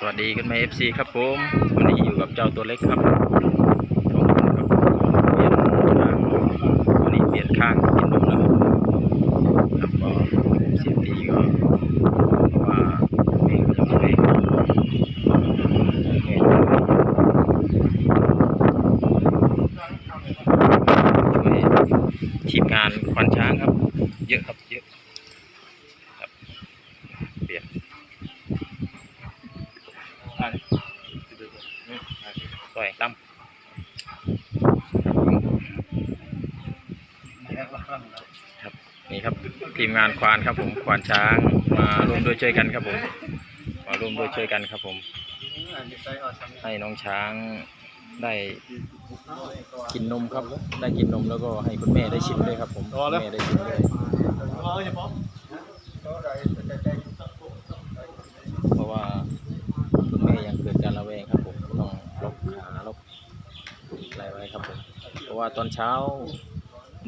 สวัสดีคุณแม่เอฟซีครับผมวันนี้อยู่กับเจ้าตัวเล็กครับสองคนครับเปลี่ยนทางวันนี้เปลี่ยนข้างกินนมแล้วครับก็เสียตีก็ว่าเมย์ก็ไม่ช่วยทีมงานควานช้างครับ เยอะครับเปลี่ยน ซอยตั้มครับนี่ครับทีมงานควานครับผมควานช้างมาร่วมด้วยช่วยกันครับผม มาร่วมด้วยช่วยกันครับผม ให้น้องช้างได้กินนมครับ ได้กินนมแล้วก็ให้คุณแม่ได้ชิมด้วยครับผมคุณแม่ได้ชิมด้วยเพราะว่าคุณแม่ยังเกิดการระแวงครับผมต้องล็อกขาล็อกอะไรไว้ครับผม เพราะ ว่าตอนเช้า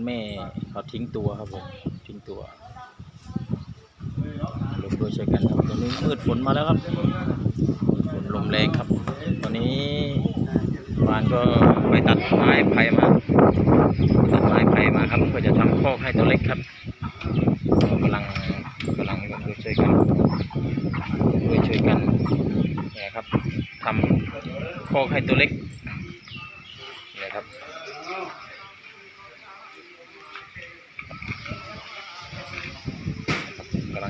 แม่เขาทิ้งตัวครับผมทิ้งตัวลงด้วยช่วยกันครับตอนนี้มืดฝนมาแล้วครับฝนลมแรงครับ ตอนนี้วานก็ไปตัดไม้ไผ่มาตัดไม้ไผ่มาครับเพื่อจะทำคอกให้ตัวเล็กครับกำลังกำลังลงด้วยช่วยกันด้วยช่วยกันนี่ยครับทำคอกให้ตัวเล็กนี่ยครับ กำลัง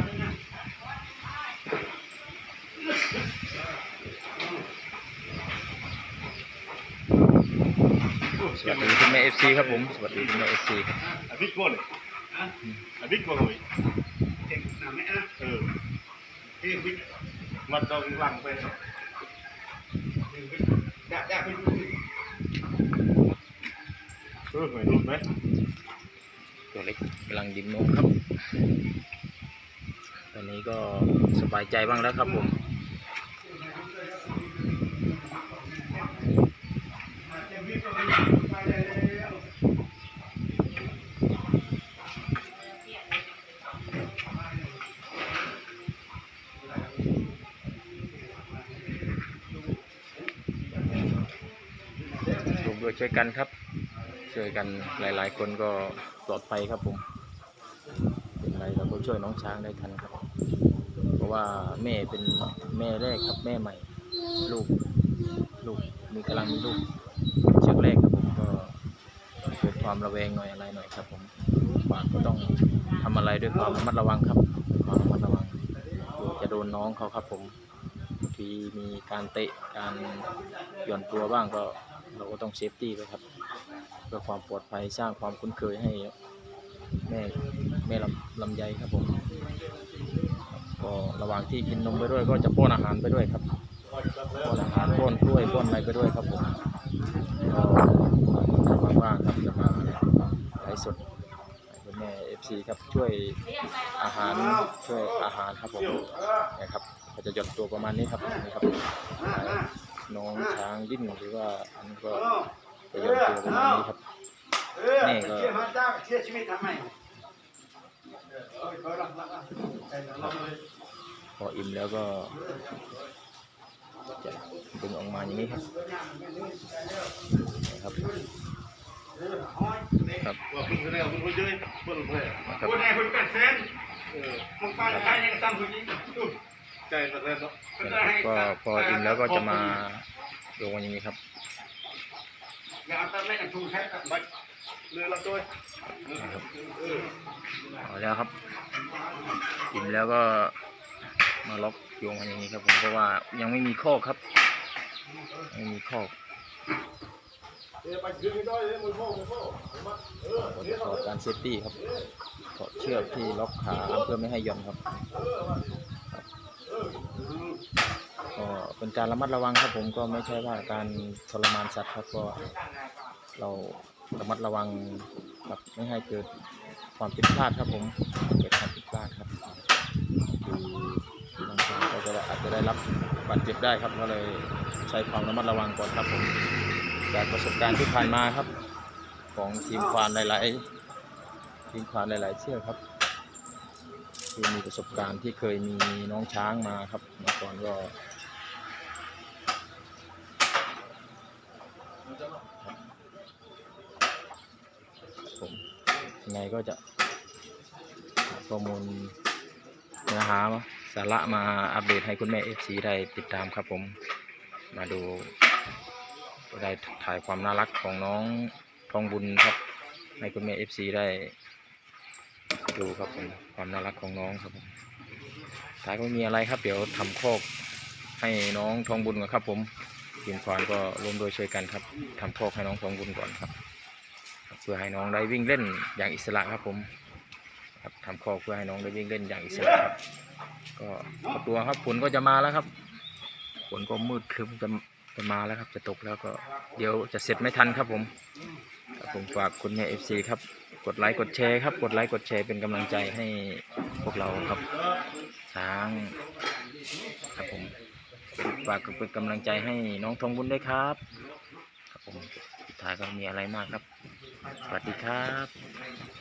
สวัสดีคุณแม่เอฟซีครับผม สวัสดีคุณแม่เอฟซีครับอภิชวเลยอบิ๊กโชวเลยเจ็หนาแมอะเออเอ็มวิทมาตรงหลังไปได้ได้ไปดูเออหอยรูดไหมตัวเล็กกำลังดินนมครับ ตอนนี้ก็สบายใจบ้างแล้วครับผม รวมด้วยช่วยกันครับช่วยกันหลาย ๆ คนก็ปลอดภัยครับผมเป็นไรเราก็ช่วยน้องช้างได้ทันครับ เพราะว่าแม่เป็นแม่แรกครับแม่ใหม่ ลูก ลูกมีกำลังมีลูกเชือกแรกครับผมก็เกิด ความระแวงหน่อยอะไรหน่อยครับผมบางก็ต้องทำอะไรด้วยความระมัดระวังครับความระมัดระวังจะโดนน้องเขาครับผมบางทีมีการเตะการหย่อนตัวบ้างก็เราก็ต้องเซฟตี้ไว้ครับเพื่อความปลอดภัยสร้างความคุ้นเคยให้แม่แม่ลำลำไยครับผมก็ระหว่างที่กินนมไปด้วยก็จะป้อนอาหารไปด้วยครับป้อนอาหารป้อนกล้วยป้อนอะไรไปด้วยครับผมก็ว่างๆครับจะมา ลฟ์สดคุณแม่เอฟซีครับช่วยอาหารช่วยอาหารครับผมนะครับก็จะหย่อนตัวประมาณนี้ครับนี่ครับน้องช้างดิ้นหรือว่าอันนี้ก็จะหย่อนตัวประมาณนี้ครับนี่ก็พออิ่มแล้วก็จะดึงออกมาอย่างนี้ครับนะครับ ครับ Và phun cái này, phun phun chơi, phun phun phun. นะครับ Phun này phun cắt sen. Ừ. Phun pha cái này sang phun gì? Ừ. Chạy là lên đó. นะครับก็พออิ่มแล้วก็จะมาลงมาอย่างนี้ครับ Gà ta lấy làm phun hết cả bạch. Lừa là tôi. นะครับ Ừ. เอาแล้วครับอิ่มแล้วก็มาล็อกโยงมาอย่างนี้ครับผมเพราะว่ายังไม่มีข้อกครับไม่มีข้อ ถอดการเซฟตี้ครับถอดเชือกที่ล็อกขาเพื่อไม่ให้หย่อนครับก็เป็นการระมัดระวังครับผมก็ไม่ใช่ว่าการทรมานสัตว์ครับก็เราระมัดระวังครับไม่ให้เกิดความผิดพลาดครับผมเกิดความผิดพลาดครับคือบางครั้งก็จะอาจจะได้รับบาดเจ็บได้ครับก็เลยใช้ความระมัดระวังก่อนครับผม จากประสบการณ์ที่ผ่านมาครับ ของทีมควานหลาย ๆ ทีมควานหลาย ๆ เชือกครับคือมีประสบการณ์ที่เคยมีน้องช้างมาครับเมื่อก่อนก็ผมยังไงก็จะข้อมูลเนื้อหาสาระมาอัปเดตให้คุณแม่ FC ได้ติดตามครับผม มาดู ได้ถ่ายความน่ารักของน้องทองบุญครับ ให้คุณแม่ FC ได้ดูครับผมความน่ารักของน้องครับผมท้ายก็ไม่มีอะไรครับ เดี๋ยวทำโคอกให้น้องทองบุญก่อนครับ ผมทีมควานก็ร่วมโดวยช่วยกันครับทำโคอกให้น้องทองบุญก่อนครับ เพื่อให้น้องได้วิ่งเล่นอย่างอิสระครับผม ครับทำโคอกเพื่อให้น้องได้วิ่งเล่นอย่างอิสระครับ ก็ตัวครับฝนก็จะมาแล้วครับฝนก็มืดครึ้มจะ จะมาแล้วครับ จะตกแล้วก็ เดี๋ยวจะเสร็จไม่ทันครับผมครับผมฝากคุณแม่เอฟซีครับ กดไลค์กดแชร์ครับ กดไลค์กดแชร์เป็นกำลังใจให้พวกเราครับช้างครับผมฝากเป็นกำลังใจให้น้องทองบุญด้วยครับ ครับผมสุดท้ายก็มีอะไรมากครับ สวัสดีครับ